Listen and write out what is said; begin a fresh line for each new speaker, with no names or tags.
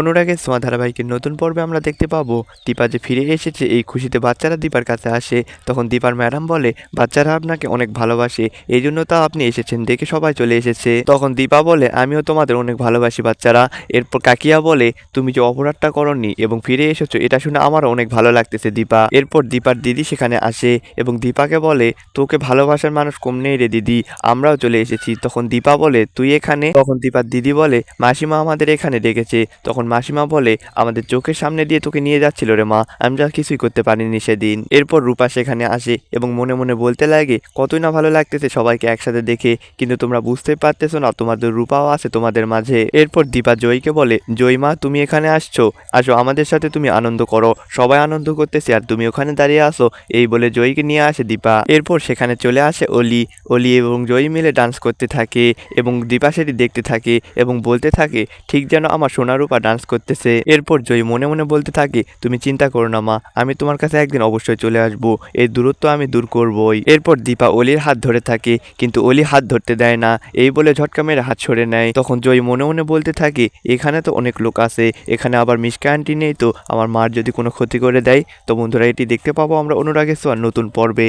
অনুরাগের সোয়া ধারাবাহিকের নতুন পর্বে আমরা দেখতে পাবো, দীপা যে ফিরে এসেছে, এই খুশিতে বাচ্চারা দীপার কাছে আসে। তখন দীপার ম্যাডাম বলে, বাচ্চারা আপনাকে অনেক ভালোবাসে, এই জন্য তা আপনি এসেছেন দেখে সবাই চলে এসেছে। তখন দীপা বলে, আমিও তোমাদের অনেক ভালোবাসি বাচ্চারা। এরপর কাকিয়া বলে, তুমি যে অপরাধটা করনি এবং ফিরে এসেছ, এটা শুনে আমারও অনেক ভালো লাগতেছে দীপা। এরপর দীপার দিদি সেখানে আসে এবং দীপাকে বলে, তোকে ভালোবাসার মানুষ কম নেই রে দিদি, আমরাও চলে এসেছি। তখন দীপা বলে, তুই এখানে? তখন দীপার দিদি বলে, মাসিমা আমাদের এখানে ডেকেছে। তখন মাসিমা বলে, আমাদের চোখের সামনে দিয়ে তোকে নিয়ে যাচ্ছিল রে মা, আমি যা কিছুই করতে পারিনি সেদিন। এরপর রূপা সেখানে আসে এবং মনে মনে বলতে লাগে, কতই না ভালো লাগতেছে সবাইকে একসাথে দেখে, কিন্তু তোমরা বুঝতে পারতেছো না, তোমাদের রূপাও আছে তোমাদের মাঝে। এরপর দীপা জয়ীকে বলে, জয় মা, তুমি এখানে আসছো। আসো, আমাদের সাথে তুমি আনন্দ করো। সবাই আনন্দ করতেছে, আর তুমি ওখানে দাঁড়িয়ে আসো এই বলে জয়ীকে নিয়ে আসে দীপা। এরপর সেখানে চলে আসে অলি। অলি এবং জয়ী মিলে ডান্স করতে থাকে এবং দীপা সেটি দেখতে থাকে এবং বলতে থাকে, ঠিক যেন আমার সোনারূপা ডান্স করতেছে। এরপর জয়ী মনে মনে বলতে থাকে, তুমি চিন্তা করো না মা, আমি তোমার কাছে একদিন অবশ্যই চলে আসব। এই দূরত্ব আমি দূর করবই। এরপর দীপা অলির হাত ধরে থাকে, কিন্তু অলি হাত ধরতে দেয় না। এই বলে ঝটকা মেরে হাত সরে নেয়। তখন জয়ী মনে মনে বলতে থাকে, এখানে তো অনেক লোক আছে, এখানে আবার মিসকা আন্টি নেই তো? আমার মার যদি কোনো ক্ষতি করে দেয়, তো বন্ধুরা এটি দেখতে পাবো আমরা অনুরাগের নতুন পর্বে।